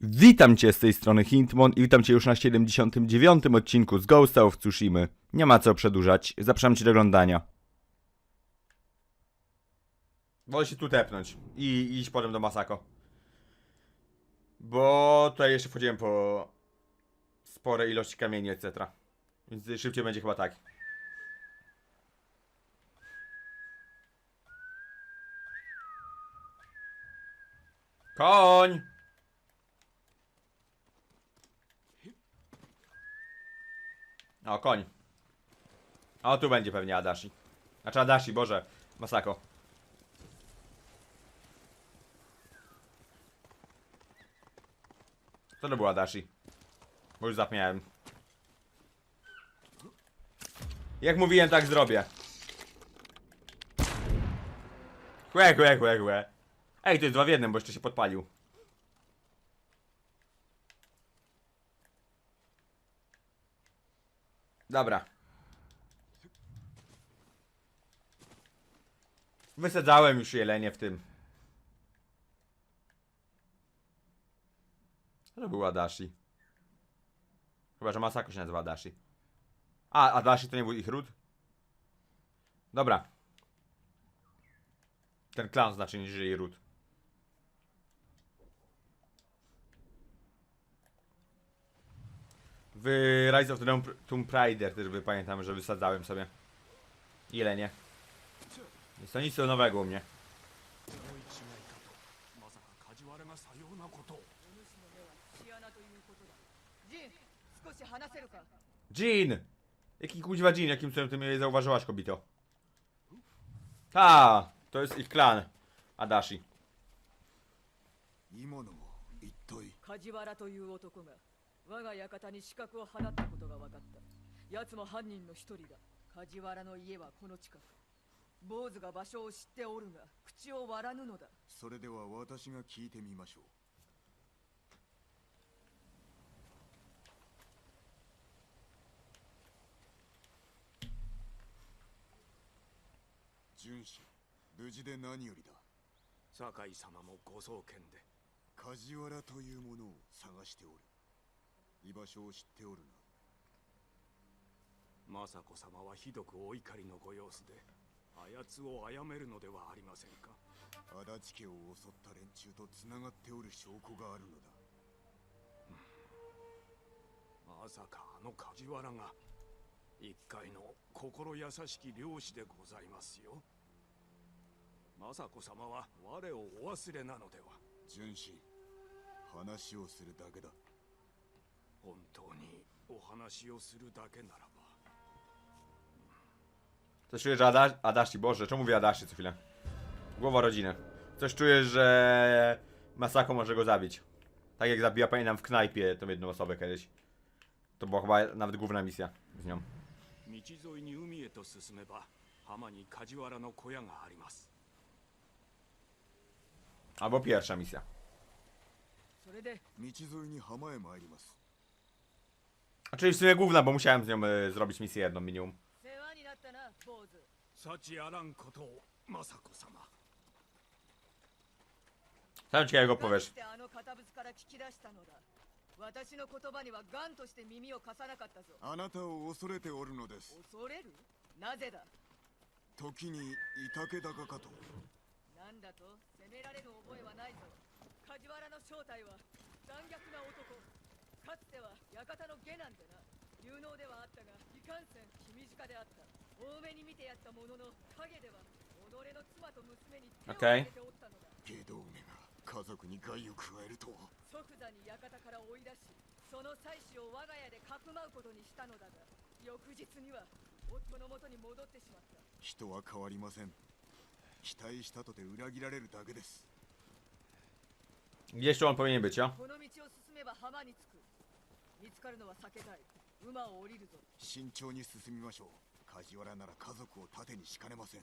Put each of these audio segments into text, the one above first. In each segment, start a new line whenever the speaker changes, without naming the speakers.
Witam Cię z tej strony Hintmon i witam Cię już na 79. odcinku z Ghost of Tsushima. Nie ma co przedłużać, zapraszam Cię do oglądania. Wolę się tu tepnąć i i iść potem do Masako. Bo tutaj jeszcze wchodziłem po spore ilości kamieni, etc. Więc szybciej będzie chyba tak. Koń! O, koń. O, tu będzie pewnie Adashi. Znaczy Adashi, Boże. Masako. Co to było Adashi? Bo już zapomniałem. Jak mówiłem, tak zrobię. Chłe, chłe, chłe, chłe. Ej, to jest dwa w jednym, bo jeszcze się podpalił. Dobra. Wysadzałem już jelenie w tym. To był Adashi. Chyba, że Masako się nazywa Adashi. A, Adashi to nie był ich ród? Dobra. Ten klan znaczy niż ród. W Rise of the Tomb- Tomb Raider też by pamiętam, że wysadzałem sobie. Ile nie? Jest to nic nowego u mnie.
まさか梶原がさようなことを
シアナということだジン少し話せるか
Jean! Jaki kuźwa Jean? Jakim cudem ty mnie zauważyłaś, kobito? Ta, to jest ich klan. Adashi.
今のも一体
梶原という男が 我が館に刺客を放ったことが分かった。奴も犯人の一人だ。梶原の家はこの近く。坊主が場所を知っておるが口を割らぬのだ。
それでは私が聞いてみましょう。純子無事で何よりだ。酒井様もご送検で。梶原というものを探しておる居場所を知っておるな。雅子様はひどくお怒りのご様子であやつを殺めるのではありませんか。足立家を襲った連中とつながっておる証拠があるのだ、まさかあの梶原が一介の心優しき漁師でございますよ。雅子様は我をお忘れなのでは。純真話をするだけだ本当にお話をするだけならば
Coś czuję, że Ada Adashi, Boże, czemu mówię Adashi co chwilę? Głowa rodziny. Coś czuję, że Masako może go zabić. Tak jak zabiła, pamiętam, w knajpie tą jedną osobę kiedyś. To była chyba nawet główna misja z nią.
道沿いに海へと進めば浜に梶原の小屋があります
Albo pierwsza misja.
それで
道沿いに浜へ参ります
A czyli w sumie główna, bo musiałem z nią y, zrobić misję jedną minimum.
世話になったな坊主
幸あらんことを雅子様
Sam ciekawego
ガン
powiesz.
してあの堅物から聞き出したのだ私の言葉にはガンとして耳を貸さなかったぞ
あなたを恐れておるのです
恐れるなぜだ
時にいたけ高かと
なんだと責められる覚えはないぞ梶原の正体は残虐な男 かつては館の下男でな。有能ではあったがいかんせん気短であった。多めに見てやったものの陰では己の妻と娘に手を.挙げておったのだ。
下道めが家族に害を加えるとは。
即座に館から追い出しその妻子を我が家でかくまうことにしたのだが翌日には夫の元に戻ってしまった。
人は変わりません。期待したとて裏切られるだけです。
Gdzie jeszcze on powinien być, jo?
この道を進めば浜に着く見つかるのは避けたい。馬を降りるぞ。
慎重に進みましょう。梶原なら家族を盾にしかねません。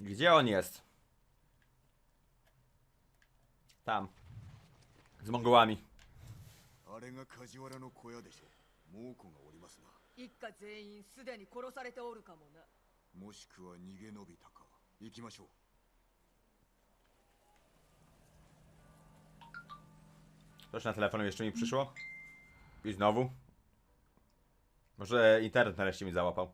Gdzie on jest? Tam. Z Mongołami.
あれが梶原の小屋でしょう。猛虎がおりますな。
一家全員すでに殺されておるかもな。
もしくは逃げ延びたか。行きましょう
Coś na telefonu jeszcze mi przyszło. I znowu. Może internet nareszcie mi załapał.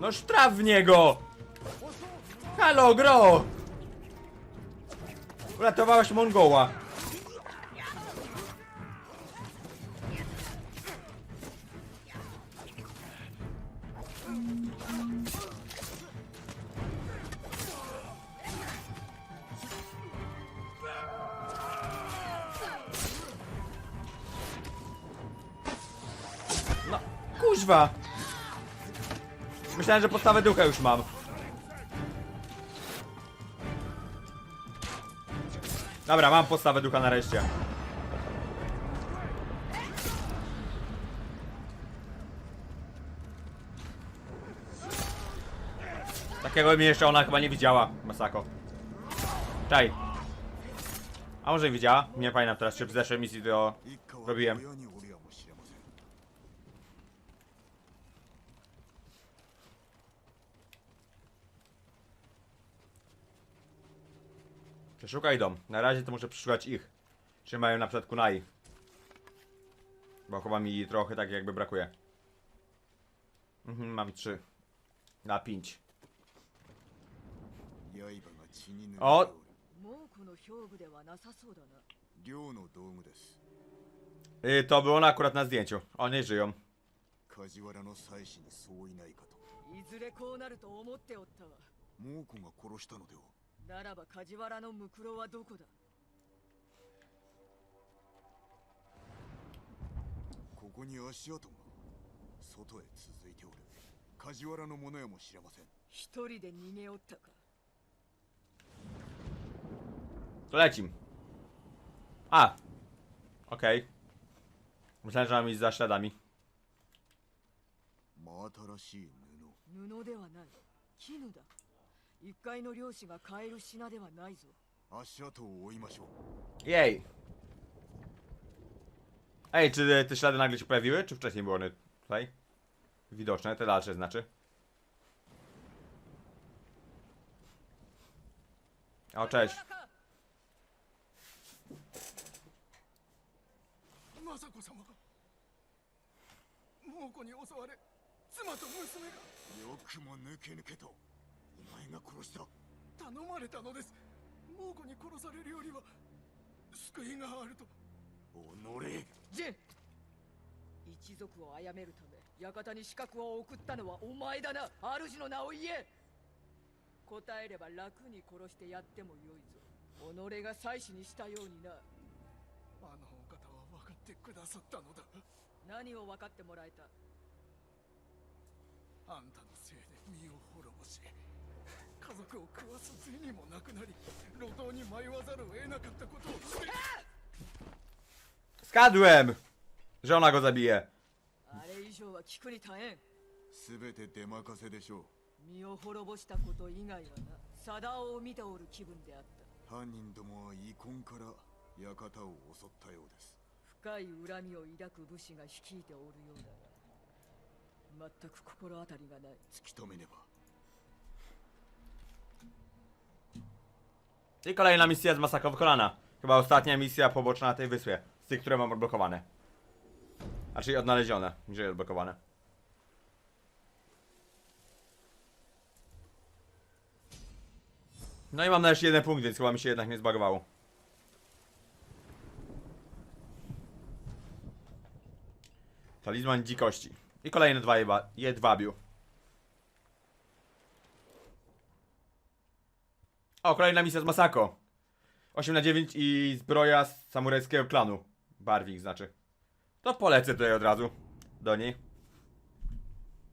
No sztraf w niego! Halo, gro! Uratowałaś Mongoła. No, kuźwa! Myślałem, że podstawę ducha już mam. Dobra, mam postawę ducha nareszcie. Takiego mnie jeszcze ona chyba nie widziała, Masako. Czaj. A może widziała? Nie pamiętam teraz, czy w zeszłej misji to robiłem. Szukaj dom. Na razie to muszę przeszukać ich. Czy mają na przykład kunai. Bo chyba mi trochę tak jakby brakuje. Mhm, mam trzy. Na pięć.
O!
Yy, to było ona akurat na zdjęciu. Oni żyją.
な
らば梶原のムクロはどこだ？
ここに足跡が外へ続いておる梶原のものやもしれません
一人で逃げおったか
？To lecim. A. Okej. Myślałem, że mam iść za śladami.
真新しい布
布ではない絹だ一階の漁師が買える品ではないぞ
足跡を追いましょう
Jej. Ej, czy te ślady nagle się pojawiły? Czy wcześniej były one tutaj? Widoczne, te dalsze znaczy. O, cześć.
雅子様が猛虎に襲われ妻と娘がよくも抜け抜けとお 前が殺した。頼まれたのです。猛虎に殺されるよりは救いがあると。己。
ジェン。一族を殺めるため館に資格を送ったのはお前だな。主の名を言え。答えれば楽に殺してやってもよいぞ。己が妻子にしたようにな。
あのお方は分かってくださったのだ。
何を分かってもらえた？
あんたのせいで身を滅ぼし家族を食わす銭もなくなり路頭に迷わざるを得なかったことを。
Skadłem! Że ona go zabije.
あれ以上は聞くに耐えん。
全て出任せでしょう。
身を滅ぼしたこと以外はな貞を見ておる気分であった。
犯人どもは遺恨から館を襲ったようです。
深い恨みを抱く武士が率いておるようだが全く心当たりがない。
突き止めねば
I kolejna misja z Masako wykonana. Chyba ostatnia misja poboczna na tej wyspie. Z tych, które mam odblokowane. A czyli odnalezione, niż odblokowane. No i mam na jeszcze jeden punkt, więc chyba mi się jednak nie zbagowało. Talizman dzikości. I kolejne dwa jedwabiu. O, kolejna misja z Masako. 8 na 9 i zbroja z samurajskiego klanu. Barwik znaczy. To polecę tutaj od razu. Do niej.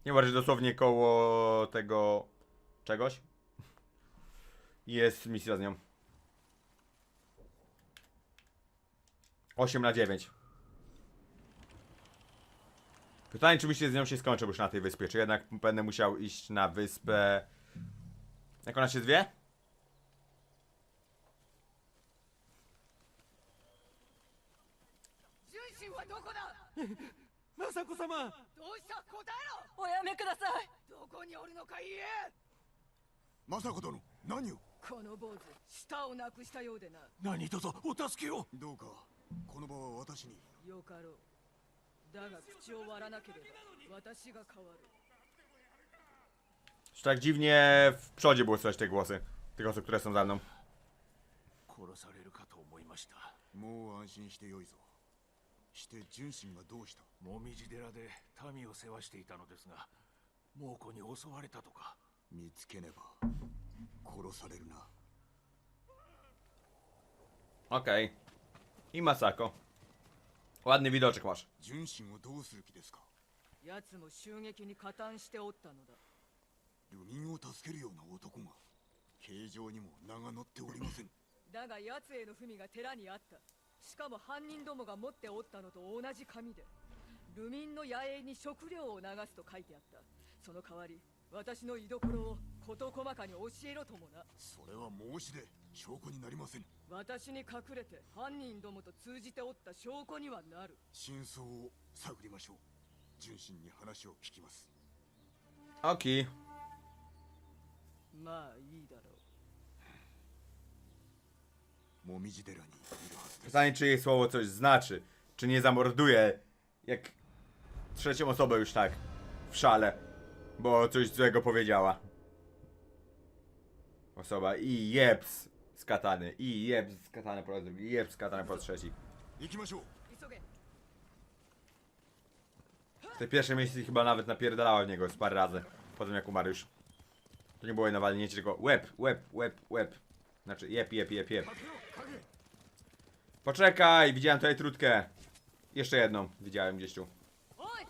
Nie że dosłownie koło tego czegoś. Jest misja z nią. 8 na 9. Pytanie, czy mi się z nią się skończy, już na tej wyspie. Czy jednak będę musiał iść na wyspę Jak ona się zwie?
こ だ
雅子様。
どうした答えろおやめください。どこにおるのか言え
雅子殿何を？
この坊主舌をなくしたようでな。
何卒お助けを。
どうかこの場は私に。
よかろう。だが口を割らなければ私が変わる。
Tak dziwnie w przodzie było słyszeć te głosy? Tych osób, które są za mną?
殺されるかと思いました
もう安心してよいぞして純真がどうした？
もみじ寺で民を世話していたのですが猛虎に襲われたとか。
見つけねば殺されるな。
Okej. I Masako. Ładny widoczek masz.
純真をどうする気ですか？
奴も襲撃に加担しておったのだ。
流民を助けるような男が形状にも名が載っておりません。
だが奴への文が寺にあったしかも犯人どもが持っておったのと同じ紙で流民の野営に食料を流すと書いてあった。その代わり私の居所を事細かに教えろともな。
それは申し出証拠になりません。
私に隠れて犯人どもと通じておった証拠にはなる。
真相を探りましょう。純真に話を聞きます。
Oki.
まあいいだろう
Pytanie, czy jej słowo coś znaczy. Czy nie zamorduje, jak trzecią osobę już tak, w szale, bo coś złego powiedziała. Osoba i jeps z katany, i jeps z katany po raz drugi, i z katany po raz trzeci. W tej pierwszej myśli chyba nawet napierdalała w niego z parę razy, po tym jak umarł już. To nie było jej nawalnięcie, tylko łeb, łeb, łeb, łeb. Znaczy jep, jep, jep, jep. Poczekaj, widziałem tutaj trutkę. Jeszcze jedną widziałem gdzieś tu.
おい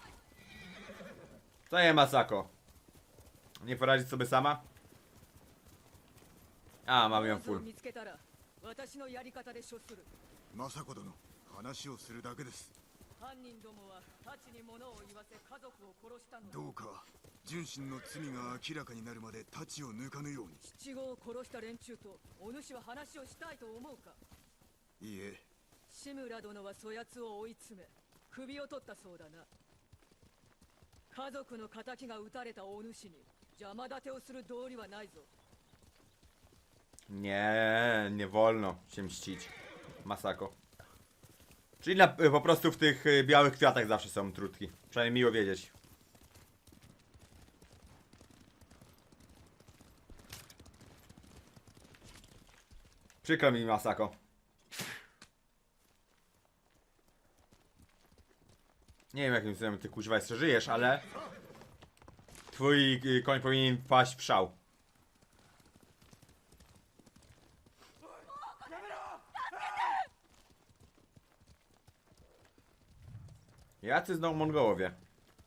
Co je Masako? Nie poradzić sobie sama? A, mam ją
坊主を
full.
見つけたら私のやり方で処する
雅子殿話をするだけです
犯人どもは太刀に物を言わせ家族を殺したのだ。
どうか純真の罪が明らかになるまで太刀を抜かぬように。
七五を殺した連中とお主は話をしたいと思うか？
いいえ。
志村殿はそやつを追い詰め首を取ったそうだな。家族の仇が撃たれたお主に邪魔立てをする道理はないぞ。
Nie, nie wolno się mścić. Masako. Czyli na, po prostu w tych y, białych kwiatach zawsze są trutki. Przynajmniej miło wiedzieć. Przykro mi, Masako. Nie wiem jakim cudem ty kuźwa jeszcze żyjesz, ale... Twój y, koń powinien paść w szał. Jacy znowu Mongołowie?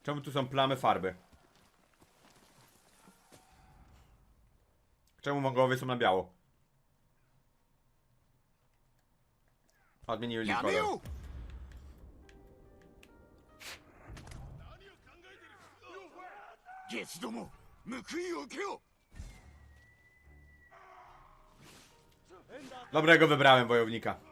Czemu tu są plamy farby? Czemu Mongołowie są na biało? Odmienili kolor. Dobrego wybrałem wojownika.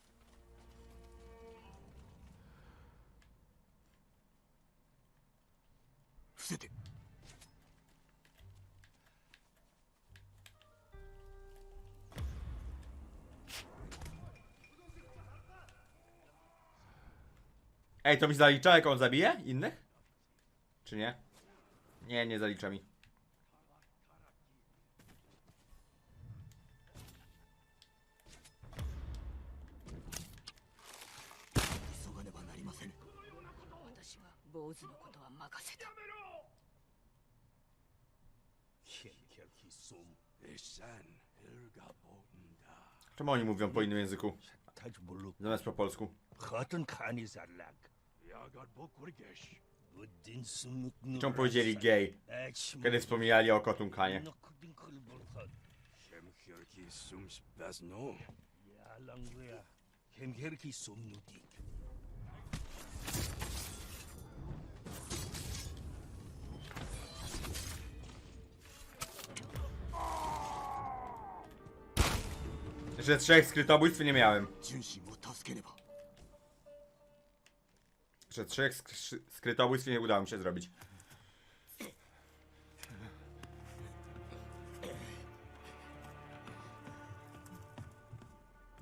Ej, to mi zalicza, jak on zabije innych? Czy nie? Nie, nie zalicza mi. Czemu oni mówią po innym języku? Zamiast po polsku. Czemu powiedzieli gej? Kiedy wspomnieli o kotunkanie. Że trzech skrytobójstw nie miałem.
純真を助けねば
Jeszcze trzech sk skrytobójstw nie udało mi się zrobić.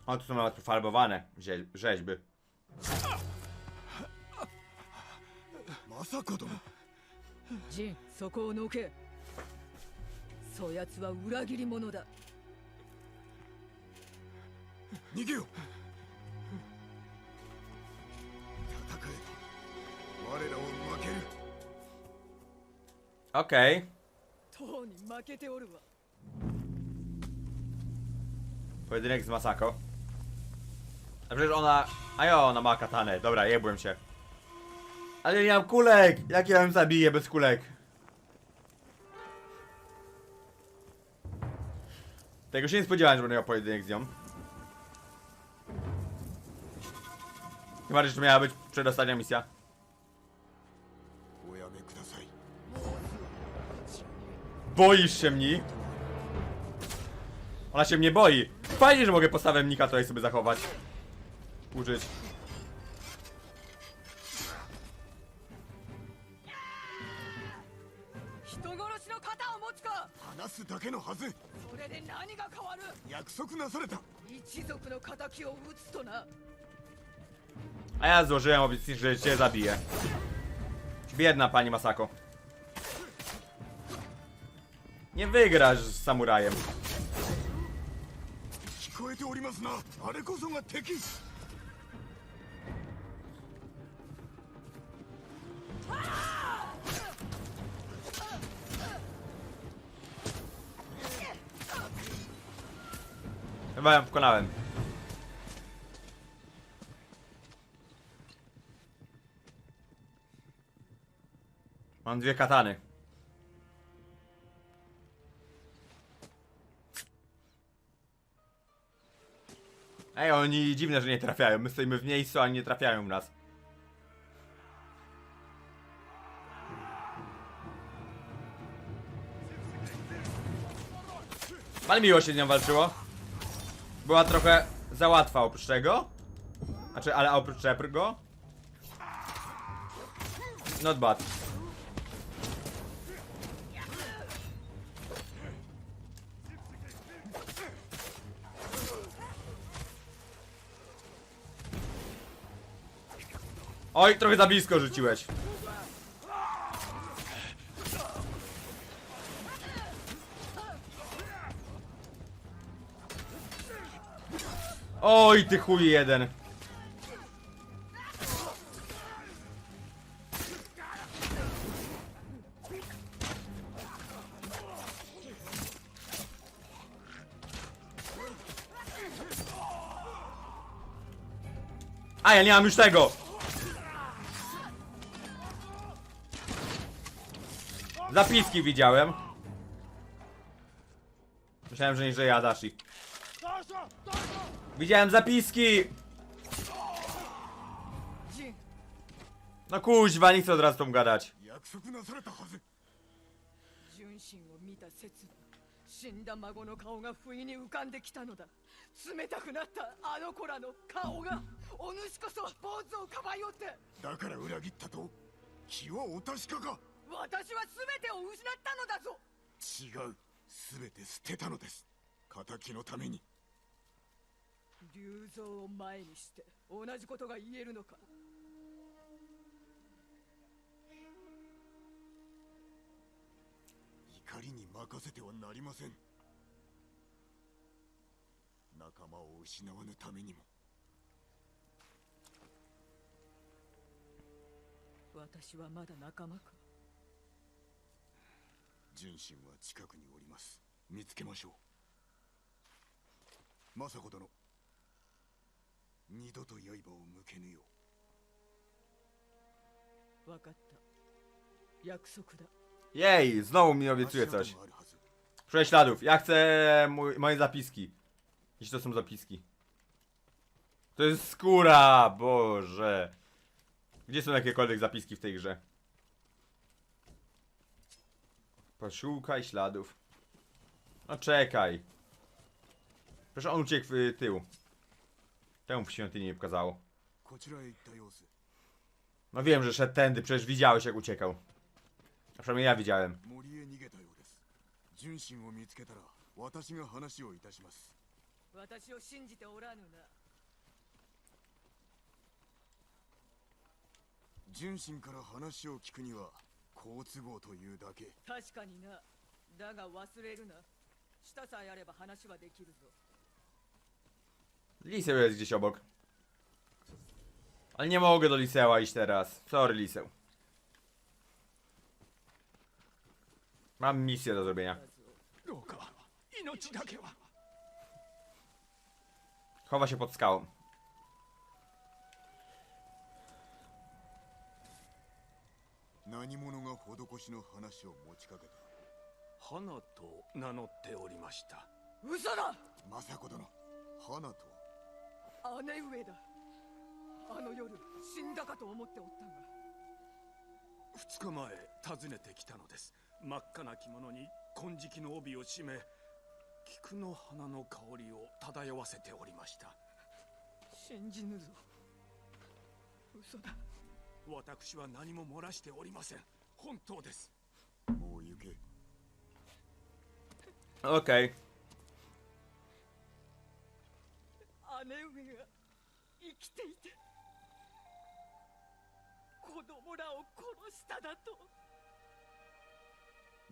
O, tu są nawet pofarbowane zie- rzeźby.
まさか殿
ジンそこをのけそやつは裏切り者だ
逃げよ戦
Okej.
とうに負けておるわ
Pojedynek z Masako. A przecież ona... A jo, ona ma katanę. Dobra, jebłem się. Ale nie mam kulek! Jak ja ją zabiję bez kulek? Tego się nie spodziewałem, że będę miał pojedynek z nią. Chyba, że to miała być przedostatnia misja. Boisz się mnie? Ona się mnie boi. Fajnie, że mogę postawę Mnika tutaj sobie zachować. Użyć. A ja złożyłem obietnicę, że cię zabiję. Biedna pani Masako. Nie wygrasz z samurajem. Chyba ją pokonałem. Mam dwie katany. Ej, oni dziwne, że nie trafiają. My stoimy w miejscu, a nie trafiają w nas. Ale miło się z nią walczyło. Była trochę za łatwa oprócz tego. Znaczy, ale oprócz tego. Not bad. Oj, trochę za blisko rzuciłeś. Oj, ty chuj jeden. A ja nie mam już tego. Zapiski widziałem. Myślałem, że nie żyje Adachi. Widziałem zapiski! No kuźwa, nie chcę od razu tą gadać.
私は全てを失ったのだぞ。
違う。全て捨てたのです。敵のために。
竜像を前にして同じことが言えるのか。
怒りに任せてはなりません。仲間を失わぬためにも。
私はまだ仲間か。
純真は近くにおります 見つけましょう政子殿二度と刃を向けぬよ
分かった約束だ
Jej, znowu mi
う
obiecuje
足跡
coś.
があるはず
Prześladów. Ja chcę mój, moje zapiski. Jeśli to są zapiski. To jest skóra, boże. Gdzie są jakiekolwiek zapiski w tej grze? Poszukaj śladów. No czekaj. Przecież on uciekł w tył. Temu w świątyni nie pokazało.
こちらへ行った様子
No wiem, że szedł tędy, przecież widziałeś jak uciekał. A przynajmniej ja widziałem.
森へ逃げたようです純真を見つけたら私が話をいたします
私を信じておらぬな
純真から話を聞くには 好都合というだけ
確かになだが忘れるな舌さえあれば話はできるぞ
Liseł jest gdzieś obok. Ale nie mogę do Liseła iść teraz. Sorry, Liseł. Mam misję do zrobienia.
どうか命だけは
Chowa się pod skałą.
何者が施しの話を持ちかけた？
花と名乗っておりました。
嘘だ！
政子殿花とは？
姉上だ。あの夜死んだかと思っておったが。
二日前訪ねてきたのです。真っ赤な着物に金色の帯を締め菊の花の香りを漂わせておりました。
信じぬぞ。嘘だ
私は何も漏らしておりません。本当です。
もう行け。
Okej.
姉上が生きていて子供らを殺しただと。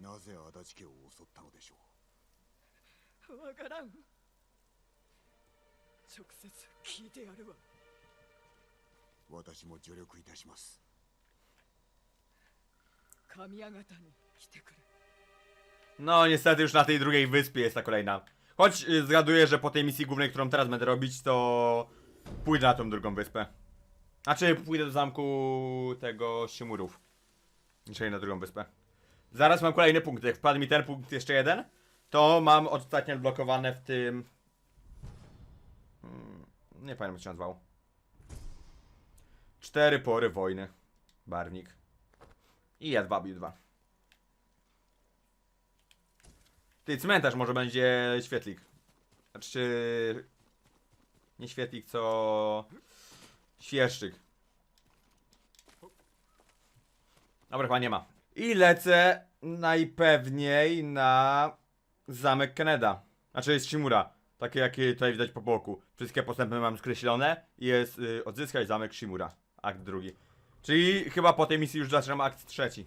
なぜ足立家を襲ったのでしょ
わからん。直接聞いてやるわ。
う私も助力いたします
神谷方に来てくれ
No, niestety już na tej drugiej wyspie jest ta kolejna. Choć y, zgaduję, że po tej misji głównej, którą teraz będę robić, to pójdę na tą drugą wyspę. Znaczy, pójdę do zamku tego Shimurów. Niż na drugą wyspę. Zaraz mam kolejny punkt. Jak wpadł mi ten punkt jeszcze jeden, to mam ostatnio odblokowane w tym... Hmm, nie pamiętam jak się nazywał. Cztery pory wojny. Barwnik. I Jadwabił 2. Ty, cmentarz może będzie świetlik. Znaczy... Nie świetlik, co... Świerszczyk. Dobra, chyba nie ma. I lecę najpewniej na zamek Kenneda. Znaczy jest Shimura. Takie jakie tutaj widać po boku. Wszystkie postępy mam skreślone. I jest y, odzyskać zamek Shimura. Akt drugi. Czyli chyba po tej misji już zaczynam akt trzeci.